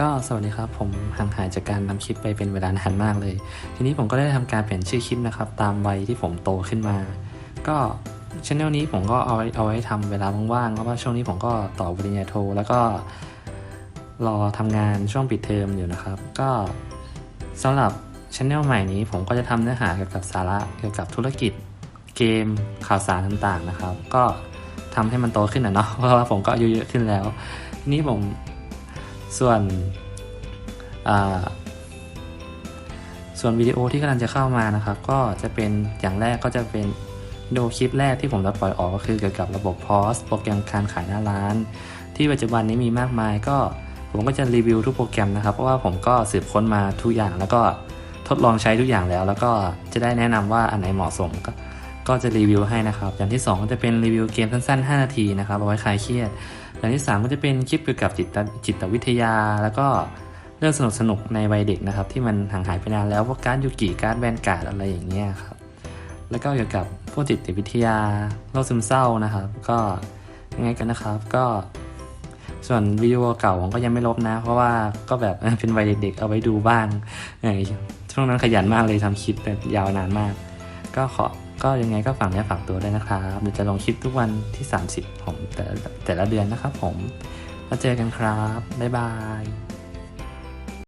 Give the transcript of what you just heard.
ก็สวัสดีครับ ผมห่างหายจากการทำคลิปไปเป็นเวลานานมากเลย ทีนี้ผมก็ได้ทำการเปลี่ยนชื่อคลิปนะครับ ตามวัยที่ผมโตขึ้นมา ก็ช anel นี้ผมก็เอาไว้เอาไว้ทำเวลาว่างๆเพราะว่าช่วงนี้ผมก็ต่อปริญญาโท แล้วก็รอทำงานช่วงปิดเทอมอยู่นะครับ ก็สำหรับช anel ใหม่นี้ผมก็จะทำเนื้อหาเกี่ยวกับสาระเกี่ยวกับธุรกิจเกมข่าวสารต่างๆนะครับ ก็ทำให้มันโตขึ้นนะเนาะเพราะว่าผมก็อายุเยอะขึ้นแล้วทีนี้ผม ส่วนส่วนวิดีโอที่กำลังจะเข้ามานะครับ ก็จะเป็นอย่างแรกก็จะเป็นวิดีโอคลิปแรกที่ผมจะปล่อยออกก็คือเกี่ยวกับระบบ POS โปรแกรมการขายหน้าร้าน ที่ปัจจุบันนี้มีมากมายก็ผมก็จะรีวิวทุกโปรแกรมนะครับ เพราะว่าผมก็สืบค้นมาทุกอย่าง แล้วก็ทดลองใช้ทุกอย่างแล้ว แล้วก็จะได้แนะนำว่าอันไหนเหมาะสมก็ก็จะรีวิวให้นะครับ อย่างที่ 2 ก็จะเป็นรีวิวเกมสั้นๆ 5 นาทีนะครับเอาไว้คลายเครียด อย่างที่ 3 ก็จะเป็นคลิปเกี่ยวกับจิตจิตวิทยา แล้วก็เรื่องสนุกสนุกๆในวัยเด็กนะครับ ที่มันห่างหายไปนานแล้วพวกการยูกิการแวนการ์ดอะไรอย่างเงี้ยครับแล้วก็เกี่ยวกับพวกจิตวิทยาโรคซึมเศร้านะครับ ก็ยังไงกันนะครับ ก็ส่วนวิดีโอเก่าผมก็ยังไม่ลบนะ เพราะว่าก็แบบเป็นวัยเด็กๆเอาไว้ดูบ้างเออช่วงนั้นขยันมากเลยทำคลิปแบบยาวนานมาก ก็ขอ ก็ยังไงก็ฝากเนี้ยฝากตัวด้วยนะครับเดี๋ยวจะลงคลิปทุกวันที่ 30 ของแต่แต่ละเดือนนะครับผมแล้วเจอกันครับ บ๊ายบาย